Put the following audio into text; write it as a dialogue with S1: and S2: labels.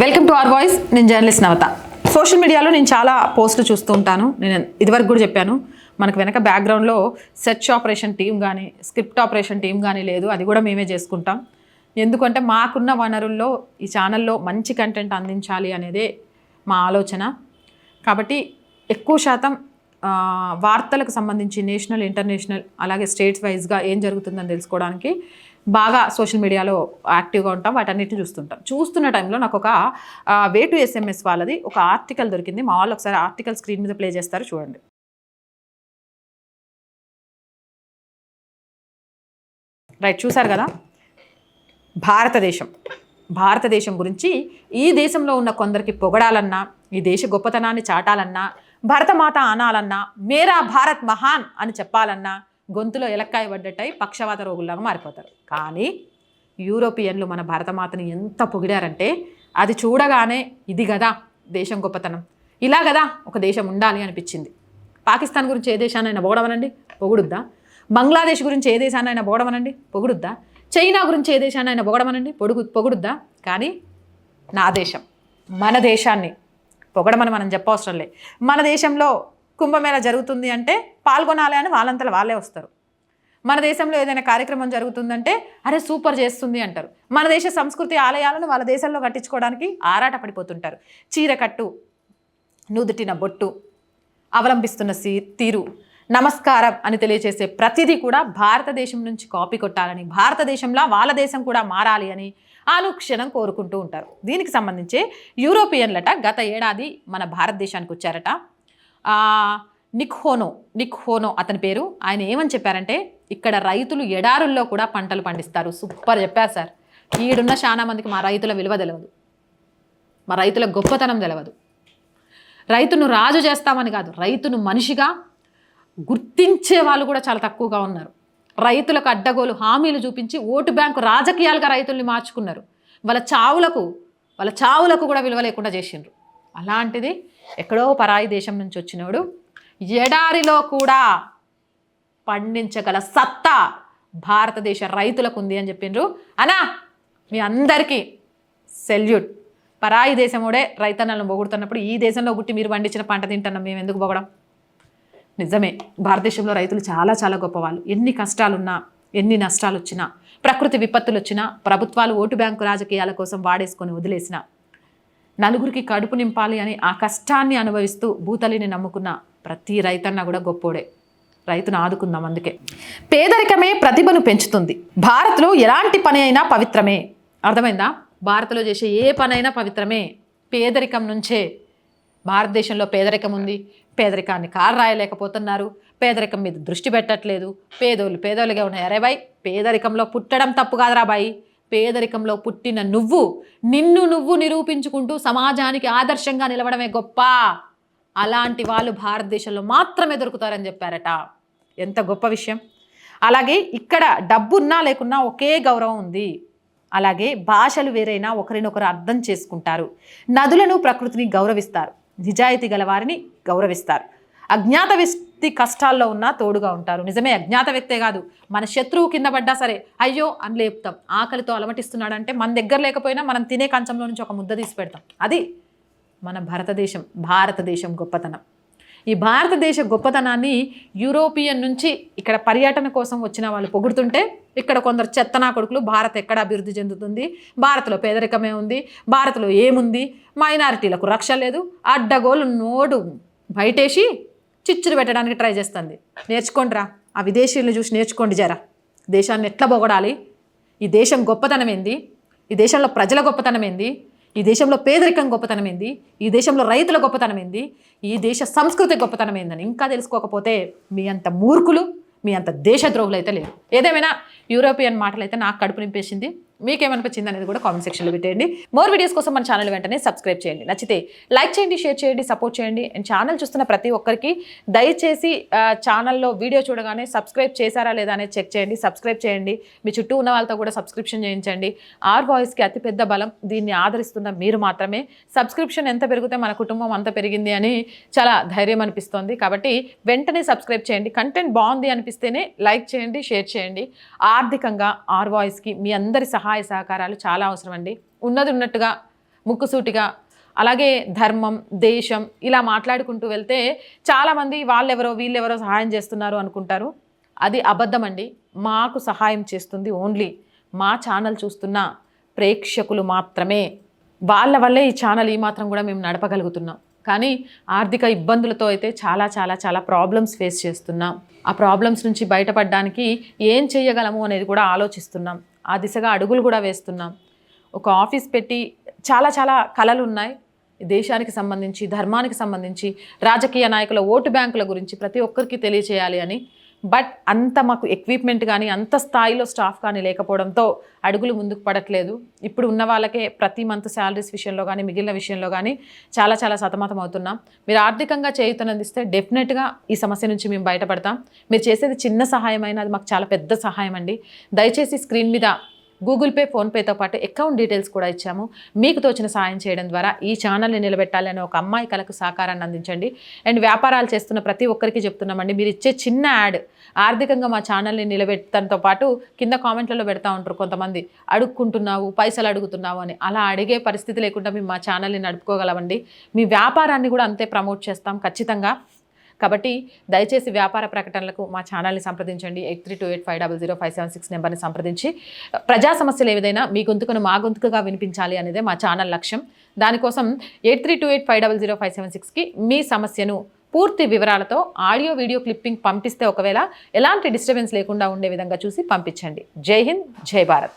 S1: Welcome to our voice. నేను journalist Navata. Social మీడియాలో నేను చాలా పోస్టులు చూస్తూ ఉంటాను. నేను ఇదివరకు కూడా చెప్పాను మనకు వెనక బ్యాక్గ్రౌండ్లో సెర్చ్ ఆపరేషన్ టీం కానీ స్క్రిప్ట్ ఆపరేషన్ టీం కానీ లేదు. అది కూడా మేమే చేసుకుంటాం. ఎందుకంటే మాకున్న వనరుల్లో ఈ ఛానల్లో మంచి కంటెంట్ అందించాలి అనేదే మా ఆలోచన. కాబట్టి ఎక్కువ శాతం వార్తలకు సంబంధించి నేషనల్ ఇంటర్నేషనల్ అలాగే స్టేట్స్ వైజ్గా ఏం జరుగుతుందని తెలుసుకోవడానికి బాగా సోషల్ మీడియాలో యాక్టివ్గా ఉంటాం వాటన్నిటిని చూస్తుంటాం. చూస్తున్న టైంలో నాకు ఒక వే టు ఎస్ఎంఎస్ వాళ్ళది ఒక ఆర్టికల్ దొరికింది. మా వాళ్ళు ఒకసారి ఆర్టికల్ స్క్రీన్ మీద ప్లే చేస్తారు చూడండి. రైట్ చూసారు కదా? భారతదేశం. భారతదేశం గురించి ఈ దేశంలో ఉన్న కొందరికి పొగడాలన్నా ఈ దేశ గొప్పతనాన్ని చాటాలన్నా భరతమాత అనాలన్నా మేరా భారత్ మహాన్ అని చెప్పాలన్నా గొంతులో ఎలక్కాయ పడ్డట్టయి పక్షవాత రోగుల్లాగా మారిపోతారు. కానీ యూరోపియన్లు మన భారతమాతను ఎంత పొగిడారంటే అది చూడగానే ఇది కదా దేశం గొప్పతనం. ఇలా కదా ఒక దేశం ఉండాలి అనిపించింది. పాకిస్తాన్ గురించి ఏ దేశాన్నైనా పొగడమనండి పొగుడుద్దా? బంగ్లాదేశ్ గురించి ఏ దేశాన్నైనా పొగడమనండి పొగుడుద్దా? చైనా గురించి ఏ దేశాన్నైనా పొగడమనండి పొడుగు పొగుడుద్దా? కానీ నా దేశం మన దేశాన్ని పొగడమని మనం చెప్పవసరం లే. మన దేశంలో కుంభమేళ జరుగుతుంది అంటే పాల్గొనాలి అని వాళ్ళంతలో వాళ్ళే వస్తారు. మన దేశంలో ఏదైనా కార్యక్రమం జరుగుతుందంటే అరే సూపర్ చేస్తుంది అంటారు. మన దేశ సంస్కృతి ఆలయాలను వాళ్ళ దేశంలో కట్టించుకోవడానికి ఆరాట పడిపోతుంటారు. చీరకట్టు నుదుటిన బొట్టు అవలంబిస్తున్న సీ తీరు నమస్కారం అని తెలియజేసే ప్రతిదీ కూడా భారతదేశం నుంచి కాపీ కొట్టాలని భారతదేశంలో వాళ్ళ దేశం కూడా మారాలి అని అనుక్షణం కోరుకుంటూ ఉంటారు. దీనికి సంబంధించి యూరోపియన్లట గత ఏడాది మన భారతదేశానికి వచ్చారట. నిక్ హోనో నిక్ హోనో అతని పేరు. ఆయన ఏమని చెప్పారంటే ఇక్కడ రైతులు ఎడారుల్లో కూడా పంటలు పండిస్తారు. సూపర్ చెప్పారు సార్. ఈడున్న చాలా మందికి మా రైతుల విలువ తెలియదు మా రైతుల గొప్పతనం తెలియదు రైతును రాజు చేస్తామని కాదు రైతును మనిషిగా గుర్తించే వాళ్ళు కూడా చాలా తక్కువగా ఉన్నారు. రైతులకు అడ్డగోలు హామీలు చూపించి ఓటు బ్యాంకు రాజకీయాలుగా రైతుల్ని మార్చుకున్నారు. వాళ్ళ చావులకు వాళ్ళ చావులకు కూడా విలువ లేకుండా చేసిండ్రు. అలాంటిది ఎక్కడో పరాయి దేశం నుంచి వచ్చినోడు ఎడారిలో కూడా పండించగల సత్తా భారతదేశ రైతులకు ఉంది అని చెప్పిండ్రు. అనా మీ అందరికీ సెల్యూట్. పరాయి దేశముడే రైతన్నలను పొగుడుతున్నప్పుడు ఈ దేశంలో గుట్టి మీరు పండించిన పంట తింటున్నాం మేము ఎందుకు పొగడం? నిజమే భారతదేశంలో రైతులు చాలా చాలా గొప్పవాళ్ళు. ఎన్ని కష్టాలున్నా ఎన్ని నష్టాలు వచ్చినా ప్రకృతి విపత్తులు వచ్చినా ప్రభుత్వాలు ఓటు బ్యాంకు రాజకీయాల కోసం వాడేసుకొని వదిలేసిన నలుగురికి కడుపు నింపాలి అని ఆ కష్టాన్ని అనుభవిస్తూ భూతలిని నమ్ముకున్న ప్రతి రైతన్న కూడా గొప్పోడే. రైతును ఆదుకుందాం అందుకే. పేదరికమే ప్రతిభను పెంచుతుంది. భారత్లో ఎలాంటి పని అయినా పవిత్రమే. అర్థమైందా? భారత్లో చేసే ఏ పనైనా పవిత్రమే. పేదరికం నుంచే భారతదేశంలో పేదరికం ఉంది. పేదరికాన్ని కారు రాయలేకపోతున్నారు పేదరికం మీద దృష్టి పెట్టట్లేదు. పేదోళ్ళు పేదోళ్ళుగా ఉన్నాయి. అరే బాయ్ పేదరికంలో పుట్టడం తప్పు కాదురా బాయి. పేదరికంలో పుట్టిన నువ్వు నిన్ను నువ్వు నిరూపించుకుంటూ సమాజానికి ఆదర్శంగా నిలవడమే గొప్ప. అలాంటి వాళ్ళు భారతదేశంలో మాత్రమే దొరుకుతారని చెప్పారట. ఎంత గొప్ప విషయం. అలాగే ఇక్కడ డబ్బున్నా లేకున్నా ఒకే గౌరవం ఉంది. అలాగే భాషలు వేరైనా ఒకరినొకరు అర్థం చేసుకుంటారు. నదులను ప్రకృతిని గౌరవిస్తారు. నిజాయితీ గల వారిని గౌరవిస్తారు. అజ్ఞాత వ్యక్తి కష్టాల్లో ఉన్నా తోడుగా ఉంటారు. నిజమే అజ్ఞాత వ్యక్తే కాదు. మన శత్రువు కింద పడ్డా సరే అయ్యో అని లేపుతాం. ఆకలితో అలమటిస్తున్నాడంటే మన దగ్గర లేకపోయినా మనం తినే కంచంలో నుంచి ఒక ముద్ద తీసి పెడతాం. అది మన భారతదేశం భారతదేశం గొప్పతనం. ఈ భారతదేశ గొప్పతనాన్ని యూరోపియన్ నుంచి ఇక్కడ పర్యటన కోసం వచ్చిన వాళ్ళు పొగుడుతుంటే ఇక్కడ కొందరు చెత్తనా కొడుకులు భారత్ ఎక్కడ అభివృద్ధి చెందుతుంది? భారత్లో పేదరికమే ఉంది. భారత్లో ఏముంది? మైనారిటీలకు రక్ష లేదు. అడ్డగోలు నోడు బయటేసి చిచ్చులు పెట్టడానికి ట్రై చేస్తుంది. నేర్చుకోండిరా. ఆ విదేశీయులను చూసి నేర్చుకోండి జరా. దేశాన్ని ఎట్లా పొగడాలి? ఈ దేశం గొప్పతనం ఏంది? ఈ దేశంలో ప్రజల గొప్పతనం ఏంది? ఈ దేశంలో పేదరికం గొప్పతనం ఏంది? ఈ దేశంలో రైతుల గొప్పతనం ఏంది? ఈ దేశ సంస్కృతి గొప్పతనం ఏందని ఇంకా తెలుసుకోకపోతే మీ అంత మూర్ఖులు మీ అంత దేశద్రోహులు అయితే లేరు. ఏదేమైనా యూరోపియన్ మాటలు అయితే నాకు కడుపు నింపేసింది. మీకేమనిపించింది అనేది కూడా కామెంట్ సెక్షన్లో పెట్టేయండి. మోర్ వీడియోస్ కోసం మన ఛానల్ వెంటనే సబ్స్క్రైబ్ చేయండి. నచ్చితే లైక్ చేయండి షేర్ చేయండి సపోర్ట్ చేయండి. అండ్ ఛానల్ చూస్తున్న ప్రతి ఒక్కరికి దయచేసి ఛానల్లో వీడియో చూడగానే సబ్స్క్రైబ్ చేశారా లేదా అనేది చెక్ చేయండి సబ్స్క్రైబ్ చేయండి. మీ చుట్టూ ఉన్న వాళ్ళతో కూడా సబ్స్క్రిప్షన్ చేయించండి. ఆర్ వాయిస్కి అతిపెద్ద బలం దీన్ని ఆదరిస్తున్న మీరు మాత్రమే. సబ్స్క్రిప్షన్ ఎంత పెరిగితే మన కుటుంబం అంత పెరిగింది అని చాలా ధైర్యం అనిపిస్తోంది. కాబట్టి వెంటనే సబ్స్క్రైబ్ చేయండి. కంటెంట్ బాగుంది అనిపిస్తేనే లైక్ చేయండి షేర్ చేయండి. ఆర్థికంగా ఆర్ వాయిస్కి మీ అందరి సహా సహాయ సహకారాలు చాలా అవసరం అండి ఉన్నది ఉన్నట్టుగా ముక్కుసూటిగా అలాగే ధర్మం దేశం ఇలా మాట్లాడుకుంటూ వెళ్తే చాలామంది వాళ్ళెవరో వీళ్ళెవరో సహాయం చేస్తున్నారు అనుకుంటారు. అది అబద్ధం అండి మాకు సహాయం చేస్తుంది ఓన్లీ మా ఛానల్ చూస్తున్న ప్రేక్షకులు మాత్రమే. వాళ్ళ వల్లే ఈ ఛానల్ ఈ మాత్రం కూడా మేము నడపగలుగుతున్నాం. కానీ ఆర్థిక ఇబ్బందులతో అయితే చాలా చాలా చాలా ప్రాబ్లమ్స్ ఫేస్ చేస్తున్నాం. ఆ ప్రాబ్లమ్స్ నుంచి బయటపడడానికి ఏం చేయగలము అనేది కూడా ఆలోచిస్తున్నాం. ఆ దిశగా అడుగులు కూడా వేస్తున్నాం. ఒక ఆఫీస్ పెట్టి చాలా చాలా కళలు ఉన్నాయి. దేశానికి సంబంధించి ధర్మానికి సంబంధించి రాజకీయ నాయకుల ఓటు బ్యాంకుల గురించి ప్రతి ఒక్కరికి తెలియచేయాలి అని బట్ అంత మాకు ఎక్విప్మెంట్ కానీ అంత స్థాయిలో స్టాఫ్ కానీ లేకపోవడంతో అడుగులు ముందుకు పడట్లేదు. ఇప్పుడు ఉన్న వాళ్ళకే ప్రతి మంత్ శాలరీస్ విషయంలో కానీ మిగిలిన విషయంలో కానీ చాలా చాలా సతమతం అవుతున్నాం. మీరు ఆర్థికంగా చేయుతనందిస్తే డెఫినెట్గా ఈ సమస్య నుంచి మేము బయటపడతాం. మీరు చేసేది చిన్న సహాయమైనా అది మాకు చాలా పెద్ద సహాయం అండి దయచేసి స్క్రీన్ మీద గూగుల్ పే ఫోన్పేతో పాటు అకౌంట్ డీటెయిల్స్ కూడా ఇచ్చాము. మీకు తోచిన సాయం చేయడం ద్వారా ఈ ఛానల్ని నిలబెట్టాలని ఒక అమ్మాయి కలకు సహకారాన్ని అందించండి. అండ్ వ్యాపారాలు చేస్తున్న ప్రతి ఒక్కరికి చెప్తున్నామండి. మీరు ఇచ్చే చిన్న యాడ్ ఆర్థికంగా మా ఛానల్ని నిలబెట్టడంతో పాటు కింద కామెంట్లలో పెడతా ఉంటారు కొంతమంది. అడుక్కుంటున్నావు పైసలు అడుగుతున్నావు అని. అలా అడిగే పరిస్థితి లేకుండా మేము మా ఛానల్ని నడుపుకోగలమండి. మీ వ్యాపారాన్ని కూడా అంతే ప్రమోట్ చేస్తాం ఖచ్చితంగా. కాబట్టి దయచేసి వ్యాపార ప్రకటనలకు మా ఛానల్ని సంప్రదించండి. Eight three two eight five double zero five seven six నెంబర్ని సంప్రదించి. ప్రజా సమస్యలు ఏదైనా మీ గొంతుకును మా గొంతుకుగా వినిపించాలి అనేదే మా ఛానల్ లక్ష్యం. దానికోసం eight three two eight five double zero five seven సిక్స్కి మీ సమస్యను పూర్తి వివరాలతో ఆడియో వీడియో క్లిప్పింగ్ పంపిస్తే ఒకవేళ ఎలాంటి డిస్టర్బెన్స్ లేకుండా ఉండే విధంగా చూసి పంపించండి. జై హింద్ జై భారత్.